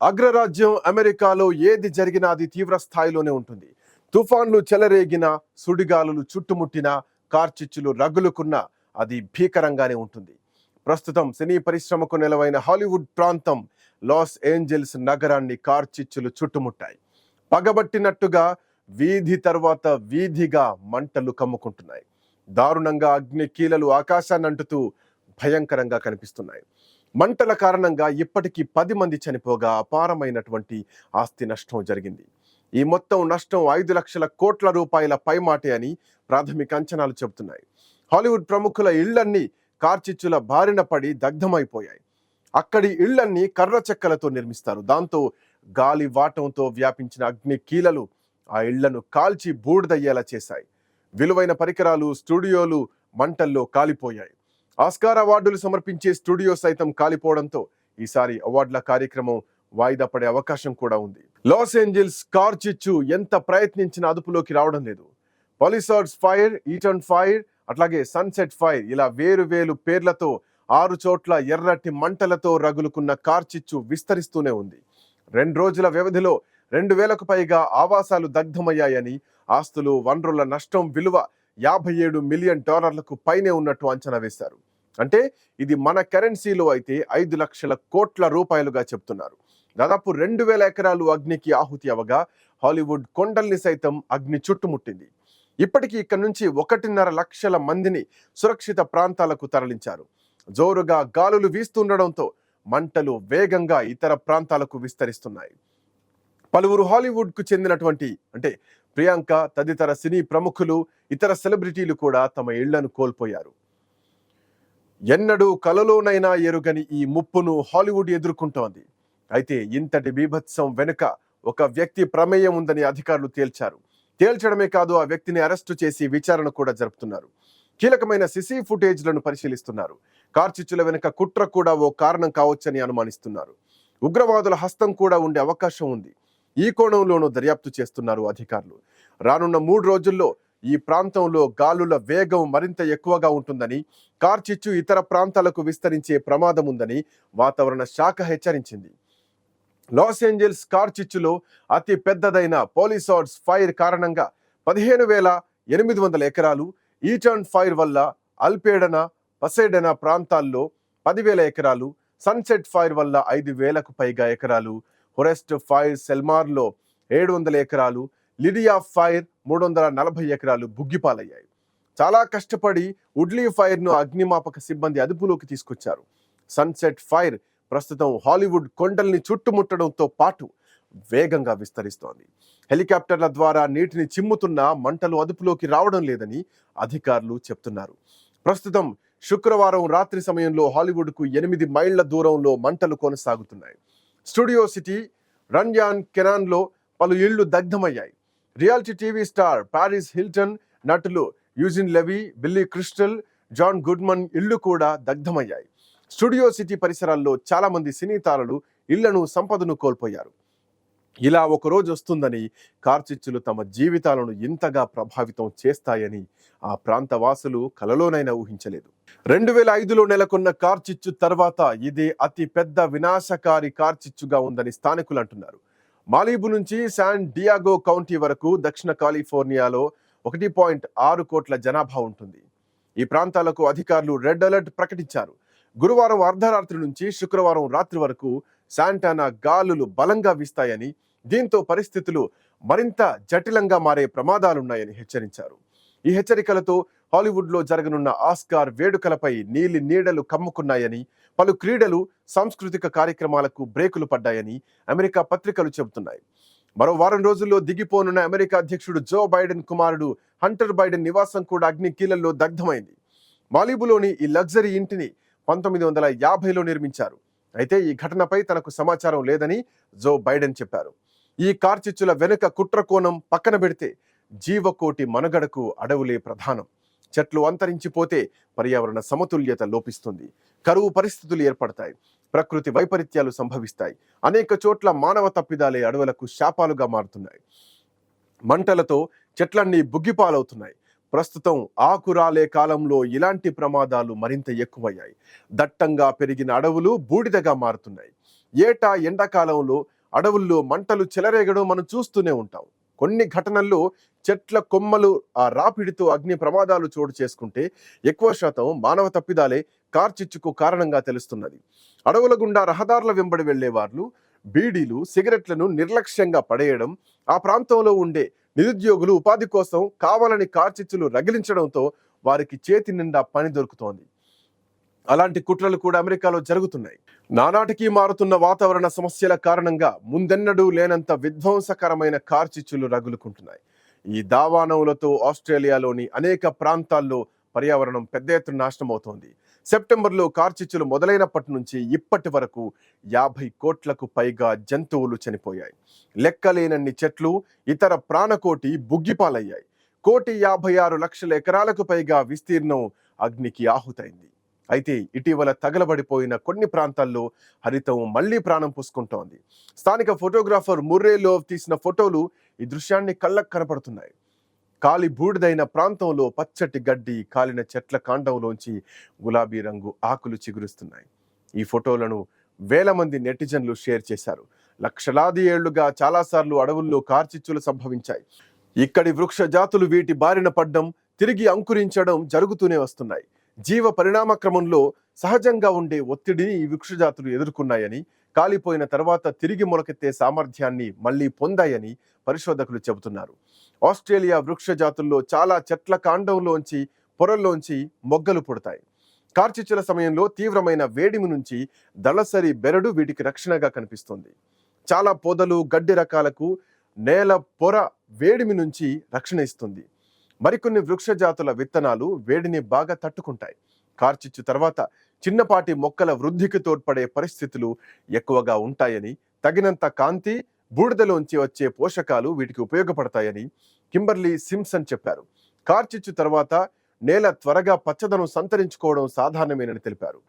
అగ్రరాజ్యం అమెరికాలో ఏది జరిగినా అది తీవ్ర స్థాయిలోనే ఉంటుంది. తుఫాన్లు చెలరేగిన సుడిగాలులు చుట్టుముట్టిన కార్చిచ్చులు రగులుకున్న అది భీకరంగానే ఉంటుంది. ప్రస్తుతం సినీ పరిశ్రమకు నెలవైన హాలీవుడ్ ప్రాంతం లాస్ ఏంజల్స్ నగరాన్ని కార్చిచ్చులు చుట్టుముట్టాయి. పగబట్టినట్టుగా వీధి తర్వాత వీధిగా మంటలు కమ్ముకుంటున్నాయి. దారుణంగా అగ్ని కీలలు ఆకాశాన్ని అంటుతూ భయంకరంగా కనిపిస్తున్నాయి. మంటల కారణంగా ఇప్పటికీ పది మంది చనిపోగా అపారమైనటువంటి ఆస్తి నష్టం జరిగింది. ఈ మొత్తం నష్టం ఐదు లక్షల కోట్ల రూపాయల పైమాటే అని ప్రాథమిక అంచనాలు చెబుతున్నాయి. హాలీవుడ్ ప్రముఖుల ఇళ్ళన్నీ కార్చిచ్చుల బారిన పడి దగ్ధమైపోయాయి. అక్కడి ఇళ్ళన్నీ కర్ర చెక్కలతో నిర్మిస్తారు. దాంతో గాలి వాటంతో వ్యాపించిన అగ్ని కీలలు ఆ ఇళ్ళను కాల్చి బూడిదయ్యేలా చేశాయి. విలువైన పరికరాలు స్టూడియోలు మంటల్లో కాలిపోయాయి. ఆస్కార్ అవార్డులు సమర్పించే స్టూడియో సైతం కాలిపోవడంతో ఈసారి అవార్డుల కార్యక్రమం వాయిదా పడే అవకాశం కూడా ఉంది. లాస్ ఏంజల్స్ కార్ చిచ్చు ఎంత ప్రయత్నించినా అదుపులోకి రావడం లేదు. పాలిసార్డ్స్ ఫైర్ ఈటన్ ఫైర్ అట్లాగే సన్సెట్ ఫైర్ ఇలా వేరు వేరు పేర్లతో ఆరు చోట్ల ఎర్రటి మంటలతో రగులుకున్న కార్ చిచ్చు విస్తరిస్తూనే ఉంది. రెండు రోజుల వ్యవధిలో రెండు వేలకు పైగా ఆవాసాలు దగ్ధమయ్యాయని ఆస్తులు వనరుల నష్టం విలువ యాభై ఏడు మిలియన్ డాలర్లకు పైనే ఉన్నట్టు అంచనా వేశారు. అంటే ఇది మన కరెన్సీలో అయితే ఐదు లక్షల కోట్ల రూపాయలుగా చెప్తున్నారు. దాదాపు రెండు వేల ఎకరాలు అగ్నికి ఆహుతి అవగా హాలీవుడ్ కొండల్ని సైతం అగ్ని చుట్టుముట్టింది. ఇప్పటికీ ఇక్కడ నుంచి ఒకటిన్నర లక్షల మందిని సురక్షిత ప్రాంతాలకు తరలించారు. జోరుగా గాలులు వీస్తుండడంతో మంటలు వేగంగా ఇతర ప్రాంతాలకు విస్తరిస్తున్నాయి. పలువురు హాలీవుడ్కు చెందినటువంటి అంటే ప్రియాంక తదితర సినీ ప్రముఖులు ఇతర సెలబ్రిటీలు కూడా తమ ఇళ్ళను కోల్పోయారు. ఎన్నడూ కలలోనైనా ఎరుగని ఈ ముప్పును హాలీవుడ్ ఎదుర్కొంటోంది. అయితే ఇంతటి బీభత్సం వెనుక ఒక వ్యక్తి ప్రమేయం ఉందని అధికారులు తేల్చారు. తేల్చడమే కాదు ఆ వ్యక్తిని అరెస్టు చేసి విచారణ కూడా జరుపుతున్నారు. కీలకమైన సిసి ఫుటేజ్లను పరిశీలిస్తున్నారు. కార్చిచ్చుల వెనుక కుట్ర కూడా ఓ కారణం కావచ్చని అనుమానిస్తున్నారు. ఉగ్రవాదుల హస్తం కూడా ఉండే అవకాశం ఉంది. ఈ కోణంలోనూ దర్యాప్తు చేస్తున్నారు అధికారులు. రానున్న మూడు రోజుల్లో ఈ ప్రాంతంలో గాలుల వేగం మరింత ఎక్కువగా ఉంటుందని కార్చిచ్చు ఇతర ప్రాంతాలకు విస్తరించే ప్రమాదం ఉందని వాతావరణ శాఖ హెచ్చరించింది. లాస్ ఏంజల్స్ కార్చిచ్చులో అతి పెద్దదైన పోలీసార్డ్స్ ఫైర్ కారణంగా పదిహేను వేల ఎనిమిది వందల ఎకరాలు ఈటర్న్ ఫైర్ వల్ల అల్పేడన పసేడన ప్రాంతాల్లో పదివేల ఎకరాలు సన్సెట్ ఫైర్ వల్ల ఐదు వేలకు పైగా ఎకరాలు ఫొరెస్ట్ ఫైర్ సెల్మార్లో ఏడు వందల ఎకరాలు లిడియా ఫైర్ మూడు వందల నలభై ఎకరాలు బుగ్గిపాలయ్యాయి చాలా కష్టపడి ఉడ్లీ ఫైర్ను అగ్నిమాపక సిబ్బంది అదుపులోకి తీసుకొచ్చారు. సన్సెట్ ఫైర్ ప్రస్తుతం హాలీవుడ్ కొండల్ని చుట్టుముట్టడంతో పాటు వేగంగా విస్తరిస్తోంది. హెలికాప్టర్ల ద్వారా నీటిని చిమ్ముతున్న మంటలు అదుపులోకి రావడం లేదని అధికారులు చెప్తున్నారు. ప్రస్తుతం శుక్రవారం రాత్రి సమయంలో హాలీవుడ్కు ఎనిమిది మైళ్ళ దూరంలో మంటలు కొనసాగుతున్నాయి. స్టూడియో సిటీ రంజాన్ కెనాన్లో పలు ఇళ్ళు దగ్ధమయ్యాయి. Reality TV star Paris Hilton నటులు Eugene Levy Billy Crystal John Goodman ఇళ్ళు కూడా దగ్ధమయ్యాయి. స్టూడియో సిటీ పరిసరాల్లో చాలామంది సినీ తారలు ఇళ్ళను సంపదను కోల్పోయారు. ఇలా ఒక రోజు వస్తుందని కార్చిచ్చులు తమ జీవితాలను ఇంతగా ప్రభావితం చేస్తాయని ఆ ప్రాంత వాసులు కలలోనైనా ఊహించలేదు. రెండు వేల ఐదులో నెలకొన్న కార్చిచ్చు తర్వాత ఇది అతి పెద్ద వినాశకారి కార్చిచ్చుగా ఉందని స్థానికులు అంటున్నారు. మాలీబు నుంచి శాన్ డియాగో కౌంటీ వరకు దక్షిణ కాలిఫోర్నియాలో ఒకటి పాయింట్ ఆరు కోట్ల జనాభా ఉంటుంది. ఈ ప్రాంతాలకు అధికారులు రెడ్ అలర్ట్ ప్రకటించారు. గురువారం అర్ధరాత్రి నుంచి శుక్రవారం రాత్రి వరకు శాంటానా గాలులు బలంగా వీస్తాయని దీంతో పరిస్థితులు మరింత జటిలంగా మారే ప్రమాదాలున్నాయని హెచ్చరించారు. ఈ హెచ్చరికలతో హాలీవుడ్లో జరగనున్న ఆస్కార్ వేడుకలపై నీలి నీడలు కమ్ముకున్నాయని పలు క్రీడలు సాంస్కృతిక కార్యక్రమాలకు బ్రేకులు పడ్డాయని అమెరికా పత్రికలు చెబుతున్నాయి. మరో వారం రోజుల్లో దిగిపోనున్న అమెరికా అధ్యక్షుడు జో బైడెన్ కుమారుడు హంటర్ బైడెన్ నివాసం కూడా అగ్ని కీలల్లో దగ్ధమైంది. మాలిబులోని ఈ లగ్జరీ ఇంటిని పంతొమ్మిది వందల యాభైలో నిర్మించారు. అయితే ఈ ఘటనపై తనకు సమాచారం లేదని జో బైడెన్ చెప్పారు. ఈ కార్చిచ్చుల వెనుక కుట్ర కోణం పక్కన పెడితే జీవకోటి మనుగడకు అడవులే ప్రధానం. చెట్లు అంతరించిపోతే పర్యావరణ సమతుల్యత లోపిస్తుంది. కరువు పరిస్థితులు ఏర్పడతాయి. ప్రకృతి వైపరీత్యాలు సంభవిస్తాయి. అనేక చోట్ల మానవ తప్పిదాలే అడవులకు శాపాలుగా మారుతున్నాయి. మంటలతో చెట్లన్నీ బుగ్గిపాలవుతున్నాయి. ప్రస్తుతం ఆకురాలే కాలంలో ఇలాంటి ప్రమాదాలు మరింత ఎక్కువయ్యాయి. దట్టంగా పెరిగిన అడవులు బూడిదగా మారుతున్నాయి. ఏటా ఎండాకాలంలో అడవుల్లో మంటలు చెలరేగడం మనం చూస్తూనే ఉంటాం. కొన్ని ఘటనల్లో చెట్ల కొమ్మలు ఆ రాపిడితో అగ్ని ప్రమాదాలు చోటు చేసుకుంటే ఎక్కువ శాతం మానవ తప్పిదాలే కార్చిచ్చుకు కారణంగా తెలుస్తున్నది. అడవుల గుండా రహదారుల వెంబడి వెళ్ళే వాళ్ళు బీడీలు సిగరెట్లను నిర్లక్ష్యంగా పడేయడం ఆ ప్రాంతంలో ఉండే నిరుద్యోగులు ఉపాధి కోసం కావాలని కార్చిచ్చులు రగిలించడంతో వారికి చేతి నిండా పని దొరుకుతోంది. అలాంటి కుట్రలు కూడా అమెరికాలో జరుగుతున్నాయి. నానాటికి మారుతున్న వాతావరణ సమస్యల కారణంగా ముందెన్నడూ లేనంత విధ్వంసకరమైన కార్చిచ్చులు రగులుకుంటున్నాయి. ఈ దావానవులతో ఆస్ట్రేలియాలోని అనేక ప్రాంతాల్లో పర్యావరణం పెద్ద ఎత్తున నాశనమవుతోంది. సెప్టెంబర్లో కార్చిచ్చులు మొదలైనప్పటి నుంచి ఇప్పటి వరకు యాభై కోట్లకు పైగా జంతువులు చనిపోయాయి. లెక్కలేనన్ని చెట్లు ఇతర ప్రాణకోటి బుగ్గిపాలయ్యాయి. కోటి యాభై ఆరు లక్షల ఎకరాలకు పైగా విస్తీర్ణం అగ్నికి ఆహుతైంది. అయితే ఇటీవల తగలబడిపోయిన కొన్ని ప్రాంతాల్లో హరితం మళ్ళీ ప్రాణం పూసుకుంటోంది. స్థానిక ఫోటోగ్రాఫర్ ముర్రేలో తీసిన ఫోటోలు ఈ దృశ్యాన్ని కళ్ళకు కనపడుతున్నాయి. కాలి బూడిదైన ప్రాంతంలో పచ్చటి గడ్డి కాలిన చెట్ల కాండంలోంచి గులాబీ రంగు ఆకులు చిగురుస్తున్నాయి. ఈ ఫోటోలను వేల మంది నెటిజన్లు షేర్ చేశారు. లక్షలాది ఏళ్ళుగా చాలాసార్లు అడవుల్లో కార్చిచ్చులు సంభవించాయి. ఇక్కడి వృక్ష జాతులు వీటి బారిన పడ్డం తిరిగి అంకురించడం జరుగుతూనే వస్తున్నాయి. జీవ పరిణామ క్రమంలో సహజంగా ఉండే ఒత్తిడిని ఈ వృక్షజాతులు ఎదుర్కొన్నాయని కాలిపోయిన తర్వాత తిరిగి మొలకెత్తే సామర్థ్యాన్ని మళ్ళీ పొందాయని పరిశోధకులు చెబుతున్నారు. ఆస్ట్రేలియా వృక్ష జాతుల్లో చాలా చెట్ల కాండంలోంచి పొరల్లోంచి మొగ్గలు పుడతాయి. కార్చిచ్చుల సమయంలో తీవ్రమైన వేడిమి నుంచి దళసరి బెరడు వీటికి రక్షణగా కనిపిస్తుంది. చాలా పొదలు గడ్డి రకాలకు నేల పొర వేడిమి నుంచి రక్షణ ఇస్తుంది. మరికొన్ని వృక్ష జాతుల విత్తనాలు వేడిని బాగా తట్టుకుంటాయి. కార్చిచ్చు తర్వాత చిన్నపాటి మొక్కల వృద్ధికి తోడ్పడే పరిస్థితులు ఎక్కువగా ఉంటాయని తగినంత కాంతి బూడిదలోంచి వచ్చే పోషకాలు వీటికి ఉపయోగపడతాయని కింబర్లీ సిమ్సన్ చెప్పారు. కార్చిచ్చు తర్వాత నేల త్వరగా పచ్చదనం సంతరించుకోవడం సాధారణమేనని తెలిపారు.